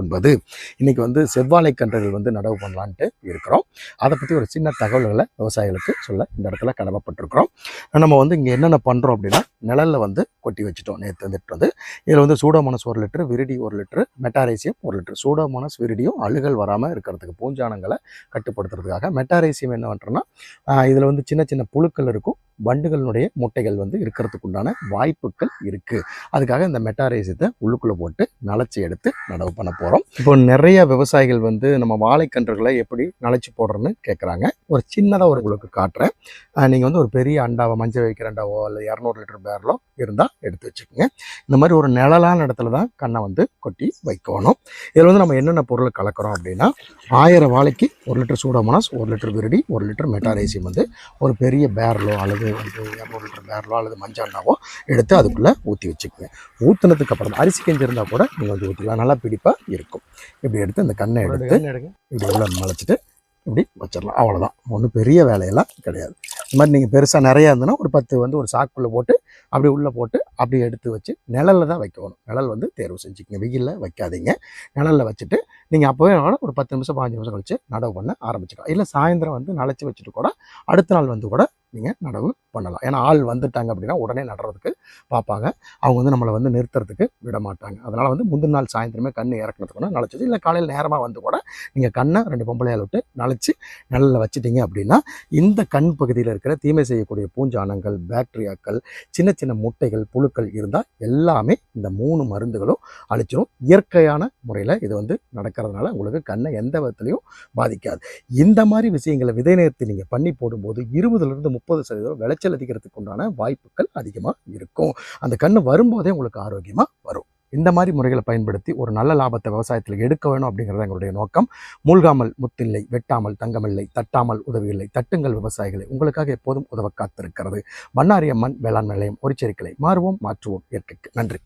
ஒன்பது. இன்றைக்கி வந்து செவ்வாழை கன்றுகள் வந்து நடவு பண்ணலான்ட்டு இருக்கிறோம். அதை பற்றி ஒரு சின்ன தகவல்களை விவசாயிகளுக்கு சொல்ல இந்த இடத்துல கடமைப்பட்டிருக்கிறோம். நம்ம வந்து இங்கே என்னென்ன பண்ணுறோம் அப்படின்னா நிழலில் வந்து கொட்டி வச்சுட்டோம் நேற்று வந்துட்டு வந்து இதில் வந்து சூடோமோனஸ் ஒரு லிட்டரு விரிடி ஒரு லிட்டரு மெட்டாரேசியம் ஒரு லிட்டர். சூடோமோனஸ் விரிடியும் அழுகல் வராமல் இருக்கிறதுக்கு பூஞ்சானங்களை கட்டுப்படுத்துறதுக்காக மெட்டாரேசியம் என்ன பண்ணுறோன்னா இதில் வந்து சின்ன சின்ன புழுக்கள் இருக்கும். வண்டுகளினுடைய முட்டைகள் வந்து இருக்கிறதுக்கு உண்டான வாய்ப்புகள் இருக்குது அதுக்காக இந்த மெட்டாரேசியத்தை உள்ளுக்குள்ளே போட்டு நலச்சி எடுத்து நடவு பண்ண போகிறோம் இப்போ நிறைய விவசாயிகள் வந்து நம்ம வாழைக்கன்றுகளை எப்படி நலச்சி போடுறோன்னு கேட்குறாங்க ஒரு சின்னதாக ஒரு உங்களுக்கு காட்டுறேன். நீங்கள் வந்து ஒரு பெரிய அண்டாவை மஞ்சள் வைக்கிற அண்டாவோ இல்லை இரநூறு லிட்டர் பேரலோ இருந்தால் எடுத்து வச்சுக்கோங்க. இந்த மாதிரி ஒரு நிழலான இடத்துல தான் கண்ணை வந்து கொட்டி வைக்கணும். இதில் வந்து நம்ம என்னென்ன பொருள் கலக்கிறோம் அப்படின்னா ஆயிரம் வாழைக்கு ஒரு லிட்டர் சூடோமோனாஸ் ஒரு லிட்டர் விரடி ஒரு லிட்டர் மெட்டாரேசியம் வந்து ஒரு பெரிய பேரலோ அல்லது வந்து இரநூறு லிட்டர் பேரலோ அல்லது மஞ்சாண்டாவோ எடுத்து அதுக்குள்ளே ஊற்றி வச்சுக்கோங்க ஊற்றுனதுக்கு அப்புறம் அரிசி கஞ்சி இருந்தால் கூட நீங்கள் வந்து ஊற்றிக்கலாம் நல்லா பிடிப்பாக இருக்கும். இப்படி எடுத்து இந்த கண்ணை எடுத்து இப்படி உள்ள மலைச்சிட்டு இப்படி வச்சிடலாம். அவ்வளோதான் ஒன்றும் பெரிய வேலையெல்லாம் கிடையாது. இந்த மாதிரி நீங்கள் பெருசாக நிறையா இருந்ததுன்னா ஒரு பத்து வந்து ஒரு சாக்குள்ளே போட்டு அப்படி உள்ளே போட்டு அப்படி எடுத்து வச்சு நிழலில் தான் வைக்கணும். நிழல் வந்து தேர்வு செஞ்சுக்கங்க. வெயிலில் வைக்காதீங்க. நிழலில் வச்சுட்டு நீங்கள் அப்போவே ஒரு பத்து நிமிஷம் பாஞ்சு நிமிஷம் கழிச்சு நடவு பண்ண ஆரம்பிச்சுக்கலாம். இல்லை சாயந்தரம் வந்து நனைச்சி வச்சுட்டு கூட அடுத்த நாள் வந்து கூட நீங்கள் நடவு பண்ணலாம். ஏன்னா ஆள் வந்துட்டாங்க அப்படின்னா உடனே நடுறதுக்கு பார்ப்பாங்க. அவங்க வந்து நம்மளை வந்து நிறுத்துறதுக்கு விட மாட்டாங்க அதனால் வந்து முந்தின நாள் சாயந்தரமே கண் இறக்குனதுக்கு கூட நனைச்சது இல்லை காலையில் நேரமாக வந்து கூட நீங்கள் கண்ணை ரெண்டு பொம்பளையால் விட்டு நனைச்சி நல்ல வச்சுட்டீங்க அப்படின்னா இந்த கண் பகுதியில் இருக்கிற தீமை செய்யக்கூடிய பூஞ்சானங்கள் பாக்டீரியாக்கள் சின்ன சின்ன முட்டைகள் புழுக்கள் இருந்தால் எல்லாமே இந்த மூணு மருந்துகளும் அழிச்சிடும் இயற்கையான முறையில் இது வந்து நடக்கிறதுனால உங்களுக்கு கண்ணை எந்த விதத்துலையும் பாதிக்காது. இந்த மாதிரி விஷயங்களை விதை நேரத்தில் நீங்கள் பண்ணி போடும்போது இருபதுலேருந்து முப்பது சதவீதம் விளைச்சல் அதிகரிக்கிறதுக்கு உண்டான வாய்ப்புகள் அதிகமாக இருக்கும். அந்த கண் வரும்போதே உங்களுக்கு ஆரோக்கியமாக வரும். இந்த மாதிரி முறைகளை பயன்படுத்தி ஒரு நல்ல லாபத்தை விவசாயத்தில் எடுக்க வேணும் அப்படிங்கிறது எங்களுடைய நோக்கம். மூழ்காமல் முத்தில்லை வெட்டாமல் தங்கமில்லை தட்டாமல் உதவியில்லை தட்டுங்கள் விவசாயிகளை. உங்களுக்காக எப்போதும் உதவ காத்திருக்கிறது. மன்னாரியம்மன் அம்மன் வேளாண் நிலையம் ஒரு மாறுவோம் மாற்றுவோம் இயற்கைக்கு. நன்றி.